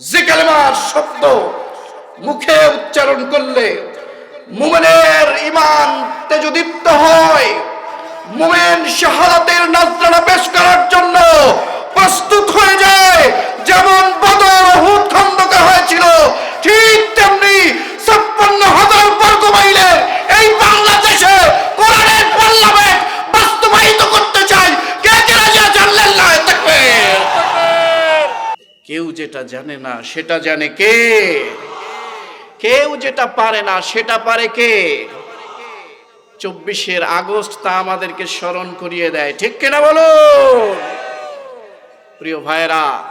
যে কালেমার শব্দ মুখে উচ্চারণ করলে মুমেনের ইমান তেজদীপ্ত হয়। মুমেন শাহাদাতের নাজরানা পেশ করার জন্য প্রস্তুত হয়ে যায়। যেমন বদর হুদ খন্দকার হয়েছিল, ঠিক তেমনি ছাপ্পান্ন হাজার বর্গ মাইলের এই বাংলাদেশে কোরআনের পার্লামেন্ট বাস্তবায়িত করতে চাই কে কে রাজি আছেন লিল্লাহি তাকবীর কেউ যেটা জানে না, সেটা জানে কে? কেউ যেটা পারে না, সেটা পারে কে? চব্বিশের আগস্ট তা আমাদেরকে স্মরণ করিয়ে দেয়, ঠিক কিনা বলো প্রিয় ভাইরা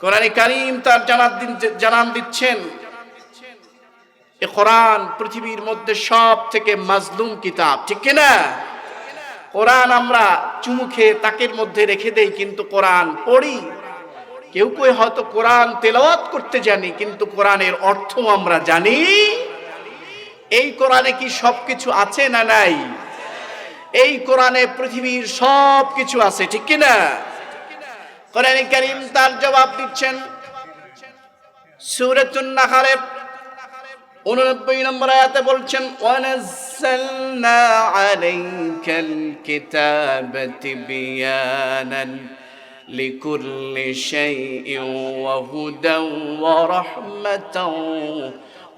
কোরআন কারিম তার জানান দিন- জানান দিচ্ছেন, এ কোরআন পৃথিবীর মধ্যে সব থেকে মাজলুম কিতাব, ঠিক কিনা? কোরআন আমরা চুমু খেয়ে তাকের মধ্যে রেখে দেই, কিন্তু কোরআন পড়ি কেউ কেউ হয়তো কোরআন তেলাওয়াত করতে জানি, কিন্তু কোরআনের অর্থ আমরা জানি। এই কোরআনে কি সবকিছু আছে না নাই? এই কোরআনে পৃথিবীর সব কিছু আছে, ঠিক কি না? কোরআন কারীম তার জবাব দিচ্ছেন, সূরাতুন নাহলের 89 নম্বর আয়াতে বলছেন, ওয়ানাজ্জালনা আলাইকাল কিতাবা তিবয়ানান لكل شيء وهدى ورحمة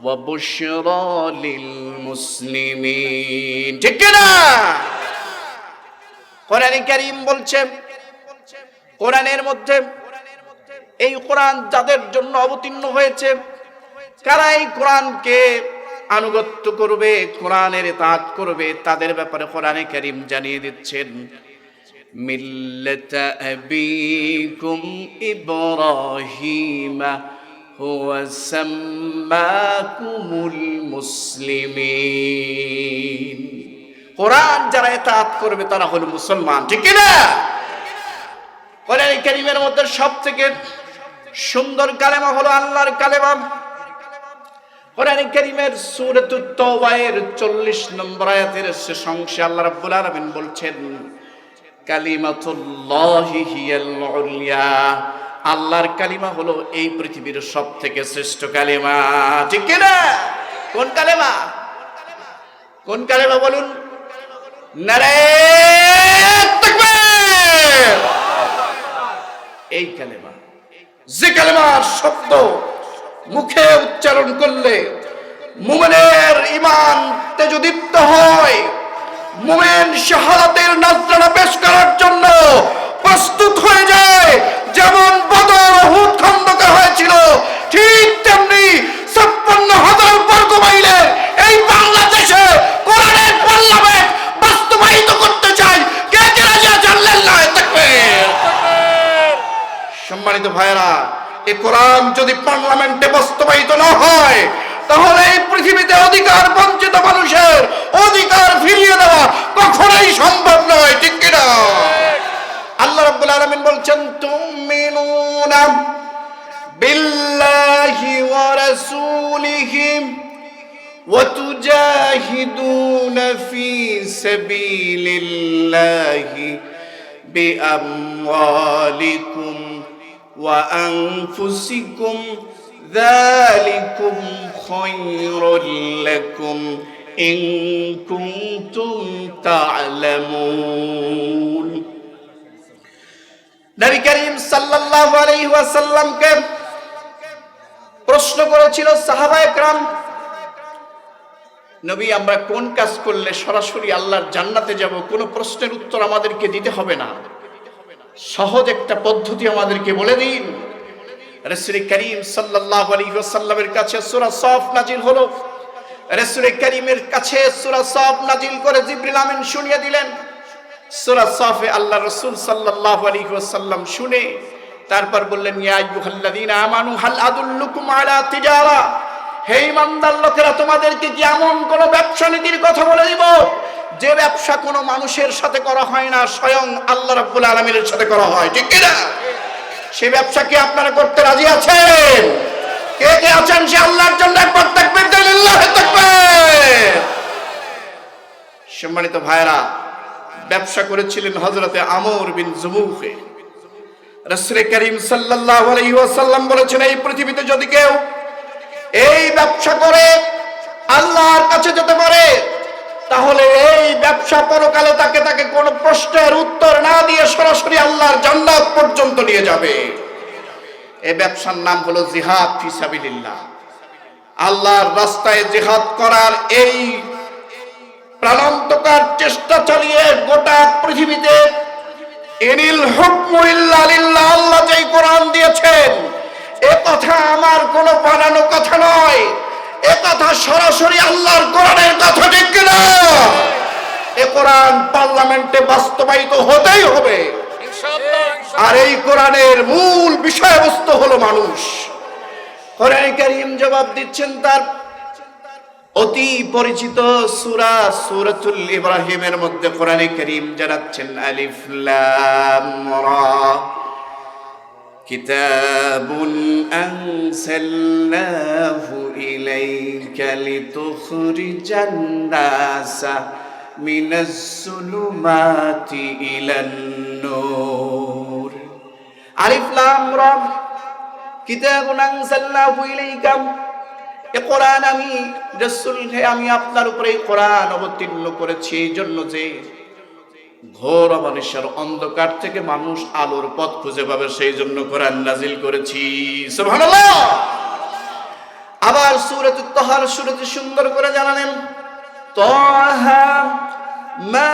وبشرى للمسلمين ঠিক না কোরআন কারীম বলছে কোরআনের মধ্যে এই কোরআন যাদের জন্য অবতীর্ণ হয়েছে কারা এই কোরআনকে আনুগত্য করবে কোরআনের তাঁত করবে তাদের ব্যাপারে কোরআনে কারীম জানিয়ে দিচ্ছেন মিল্লাত আবিকুম ইব্রাহিম হুয়া সাম্মাকুমুল মুসলিমিন কোরআন যারা এতাত করবে তারা হলো মুসলমান ঠিক কি না কোরআন কারীমের মধ্যে সবথেকে সুন্দর কালেমা হলো আল্লাহর কালেমা কোরআন কারীমের সূরাতুত তাওবায়ের 40 নম্বর আয়াতের শেষ অংশে আল্লাহ রাব্বুল আলামিন বলছেন আল্লাহর কালিমা হলো এই পৃথিবীর সব থেকে শ্রেষ্ঠ কালিমা। ঠিক কি না? কোন কালেমা? কোন কালেমা বলুন? এই কালেমা। যে কালেমার শব্দ মুখে উচ্চারণ করলে মুমেনের ইমান তেজদীপ্ত হয়। মুমেন শাহাদাতের নাজরানা পেশ করার জন্য প্রস্তুত হয়ে যায়। যেমন বদর হুদ খন্দকার হয়েছিল, ঠিক তেমনি ছাপ্পান্ন হাজার বর্গ মাইলের এই বাংলাদেশে কোরআনের পার্লামেন্ট বাস্তবায়িত করতে চাই কে কে রাজি আছেন লিল্লাহি তাকবীর সম্মানিত ভাইরা এ কোরআন যদি পার্লামেন্টে বাস্তবায়িত না হয়, তাহলে এই পৃথিবীতে অধিকার বঞ্চিত মানুষের وتجاهدون في سبيل الله بأموالكم وأنفسكم ذلكم خير لكم إن كنتم تعلمون নবী করিম সাল্লাল্লাহু আলাইহি ওয়াসাল্লামকে প্রশ্ন করেছিল সাহাবা একরাম নবী, আমরা কোন কাজ করলে সরাসরি আল্লাহর জান্নাতে যাব? কোনো প্রশ্নের উত্তর আমাদেরকে দিতে হবে না। সহজ একটা পদ্ধতি আমাদেরকে বলে দিন। রসুল করিম সাল্লাল্লাহু আলাইহি ওয়াসাল্লামের কাছে সূরা সফ নাজিল হলো। রসুল করিমের কাছে সূরা সফ নাজিল করে জিবরিল আমিন শুনিয়ে দিলেন। সূরা সফে আল্লাহ রাসূল সাল্লাল্লাহু আলাইহি ওয়াসাল্লাম শুনে, তারপর বললেন, ইয়া আইয়ুহাল্লাযীনা আমানু, হাল আদুল্লুকুম আলা তিজারা? হে ইমানদার লোকেরা, তোমাদেরকে কি এমন কোন ব্যবসা নীতির কথা বলে দিব? যে ব্যবসা কোনো মানুষের সাথে করা হয় না, স্বয়ং আল্লাহ রাব্বুল আলামিনের সাথে করা হয়। ঠিক কি না সে ব্যবসা কি আপনারা করতে রাজি আছেন? কে কে আছেন সে আল্লাহর জন্য একবার আল্লাহু সম্মানিত ভাইরা ব্যবসা করেছিলেন হযরতে আমর বিন জুমুখে রসুল করিম সাল্লাল্লাহু আলাইহি ওয়াসাল্লাম বলেছেন, এই পৃথিবীতে যদি কেউ এই ব্যবসা করে আল্লাহর কাছে যেতে পারে, তাহলে এই ব্যবসা পরকালে তাকে তাকে কোনো প্রশ্নের উত্তর না দিয়ে সরাসরি আল্লাহর জান্নাত পর্যন্ত নিয়ে যাবে। এই ব্যবসার নাম হলো জিহাদ ফিসাবিলিল্লাহ আল্লাহর রাস্তায় জিহাদ করার এই প্রাণান্তকার চেষ্টা চালিয়ে গোটা পৃথিবীতে ইনিল হুকমু ইল্লা লিল্লাহ, আল্লাহ যেই কোরআন দিয়েছেন এ কথা আমার কোনো বানানো কথা নয়। এ কথা সরাসরি আল্লাহর কোরআনের কথা, ঠিক কিনা? এ কোরআন পার্লামেন্টে বাস্তবায়িত হতেই হবে। আর এই কোরআনের মূল বিষয়বস্তু হলো মানুষ। কোরআন কারীম জবাব দিচ্ছেন তার অতি পরিচিত সূরা সূরাতুল ইব্রাহিমের মধ্যে কোরআনে কারীম জানাচ্ছেন আলিফ লাম রা। كتاب أنزلناه إليك لتخرج الناس من الظلمات إلى النور ألف لام را কিতাব আনসাল্লাহু ইলাইকা এ কোরআন আমি রাসূল হে আমি আপনার উপরে এই কোরআন অবতীর্ণ করেছি এই জন্য যে ঘোর মানুষের অন্ধকার থেকে মানুষ আলোর পথ খুঁজে পাবে, সেই জন্য কোরআন নাজিল করেছি। আবার সুরত তহার সুরত সুন্দর করে জানালেন মা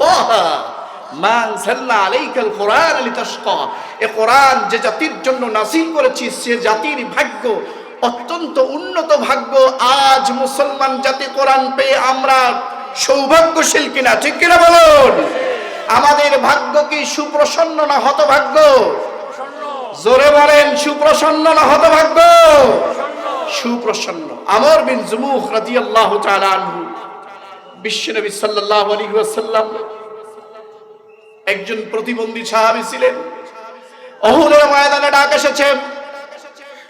তহা এ কোরআন যে জাতির জন্য সে জাতির ভাগ্য অত্যন্ত উন্নত ভাগ্য। আজ মুসলমান জাতি কোরআন পেয়ে আমরা সৌভাগ্যশীল কিনা, ঠিক কিনা বলুন? আমাদের ভাগ্য কি সুপ্রসন্ন না হতভাগ্য? জোরে বলেন, সুপ্রসন্ন না হতভাগ্য? সুপ্রসন্ন। আমর বিন জুমুখ রাদিয়াল্লাহু তাআলা আনহু বিশ্বনবী সাল্লাল্লাহু আলাইহি ওয়াসাল্লাম একজন প্রতিবন্ধী সাহাবি ছিলেন। অহুদের ময়দানে ডাক এসেছে।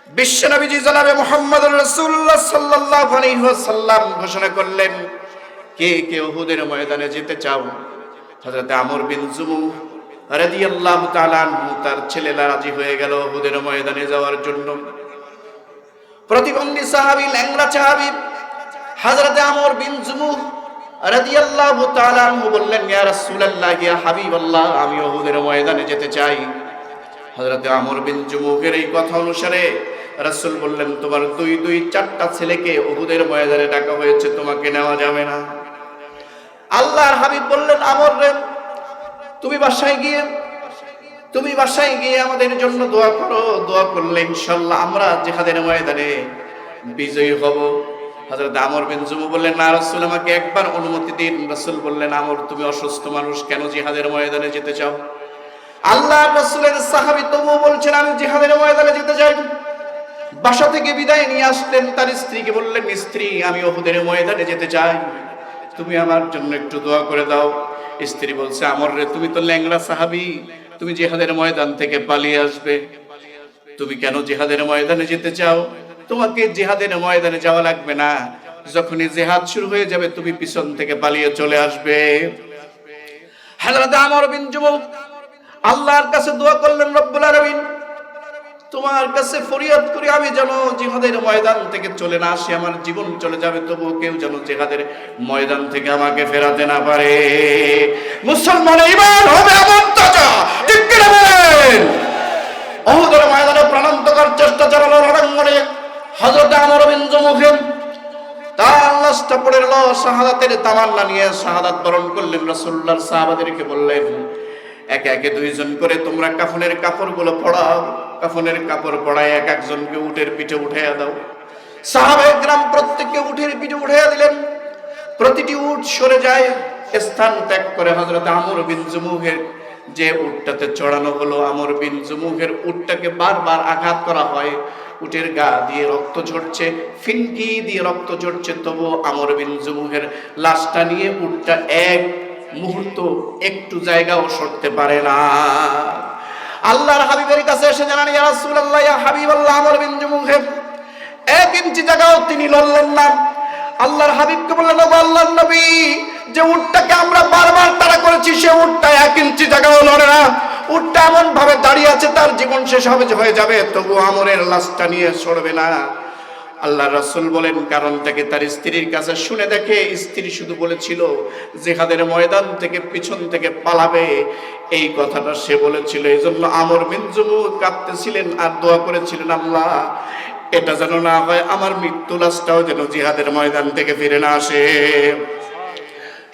বিশ্বনবীজি জনাবে মুহাম্মদ রাসূলুল্লাহ সাল্লাল্লাহু আলাইহি ওয়াসাল্লাম ঘোষণা করলেন, কে কে অহুদের ময়দানে যেতে চাও? হযরত আমর বিন জুমুহ রাদিয়াল্লাহু তাআলা তার ছেলেরা রাজি হয়ে গেল অহুদের ময়দানে যাওয়ার জন্য। প্রতিবন্ধী সাহাবী, ল্যাংড়া সাহাবী, হযরত আমর বিন জুমুহ রাদিয়াল্লাহু তাআলা আনহু বললেন, ইয়া রাসূলুল্লাহ, ইয়া হাবিবাল্লাহ, আমি উহুদের ময়দানে যেতে চাই। হযরত আমর বিন এই কথা অনুসারে রাসূল বললেন, তোমার দুই দুই, চারটা ছেলেকে উহুদের ময়দানে ডাকা হয়েছে, তোমাকে নেওয়া যাবে না। আল্লাহর হাবিব বললেন, আমর রে, তুমি বাসায় গিয়ে, তুমি বাসায় গিয়ে আমাদের জন্য দোয়া করো। দোয়া করলে ইনশাল্লাহ আমরা জিহাদের ময়দানে বিজয়ী হব। হযরত আমর বিন জুমু বললেন, না রাসূল, আমাকে একবার অনুমতি দিন। রাসূল বললেন, আমর, তুমি অসুস্থ মানুষ, কেন জিহাদের ময়দানে যেতে চাও? আল্লাহ রাসূলের সাহাবী তবুও বলছেন, আমি জিহাদের ময়দানে যেতে চাই বাসা থেকে বিদায় নিয়ে আসলেন তার স্ত্রীকে, বললেন, স্ত্রী, আমি ওহুদের ময়দানে যেতে চাই। তুমি আমার জন্য একটু দোয়া করে দাও। স্ত্রী বলছে, আমর রে, তুমি তো ল্যাংড়া সাহাবী, তুমি জিহাদের ময়দান থেকে পালিয়ে আসবে। তুমি কেন জিহাদের ময়দানে যেতে চাও? তোমাকে জিহাদের ময়দানে যাওয়া লাগবে না। যখনই জিহাদ শুরু হয়ে যাবে, তুমি পিছন থেকে পালিয়ে চলে আসবে। হযরত আমর বিন জুমুক আল্লাহর কাছে দোয়া করলেন, রব্বুল তোমার কাছে ফরিয়াদ করি, আমি যেন জিহাদের ময়দান থেকে চলে না আসি, আমার জীবন চলে যাবে তবু কেউ যেন জিহাদের ময়দান থেকে আমাকে ফেরাতে না পারে। মুসলমান হবে এমন তাজা ঠিক কিনা বলেন? অহুদের ময়দানে চেষ্টা চালানো হযরত আমর জুমুখ তার লাশটা পড়ে গেল শাহাদাতের তামান্না নিয়ে শাহাদাত বরণ করলেন রাসূলুল্লাহর সাহাবাদেরকে বললেন, একে একে দুইজন করে তোমরা কাফনের কাপড়গুলো পড়াও, কাফনের কাপড় পড়ায় এক একজনকে উটের পিঠে উঠাইয়া দাও। সাহাবায়ে গ্রাম প্রত্যেককে উটের পিঠে উঠাইয়া দিলেন। প্রতিটি উট সরে যায়, স্থান ত্যাগ করে হযরত আমর বিন জুমুহের যে উটটাতে চড়ানো হলো, আমর বিন জুমুহের উটটাকে বারবার আঘাত করা হয়। উটের গা দিয়ে রক্ত ঝরছে, ফিনকি দিয়ে রক্ত ঝরছে তবু আমর বিন জুমুহের লাশটা নিয়ে উটটা এক মুহূর্ত একটু জায়গাও সরতে পারে না। আল্লাহর হাবিবের কাছে এসে জানান, ইয়া রাসূলুল্লাহ, ইয়া হাবিবাল্লাহ, আমর বিন জুমুহে এক ইঞ্চি জায়গাও তিনি লড়লেন না। আল্লাহর হাবিবকে বললেন আল্লাহর নবী, যে উটটাকে আমরা বারবার তাড়া করেছি, সে উটটা এক ইঞ্চি জায়গাও লড়ে না। উটটা এমন ভাবে দাঁড়িয়ে আছে, তার জীবন শেষ হবে হয়ে যাবে, তবু আমরের লাশটা নিয়ে সরবে না। আল্লাহ রাসুল বলেন কারণটাকে তার স্ত্রীর কাছে শুনে দেখে, স্ত্রী শুধু বলেছিল, জেহাদের ময়দান থেকে পিছন থেকে পালাবে। এই কথাটা সে বলেছিল এই জন্য আমর মিনজুমু কাঁদতেছিলেন আর দোয়া করেছিলেন, আল্লাহ, এটা যেন না হয়, আমার মৃত্যু লাশটাও যেন জিহাদের ময়দান থেকে ফিরে না আসে।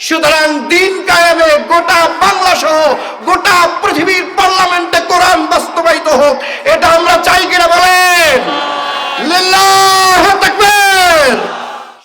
সুতরাং দিন কায়ামে গোটা বাংলা সহ গোটা পৃথিবীর পার্লামেন্টে কোরআন বাস্তবায়িত হোক, এটা আমরা চাই কিনা বলেন? লিল্লাহ তাকবীর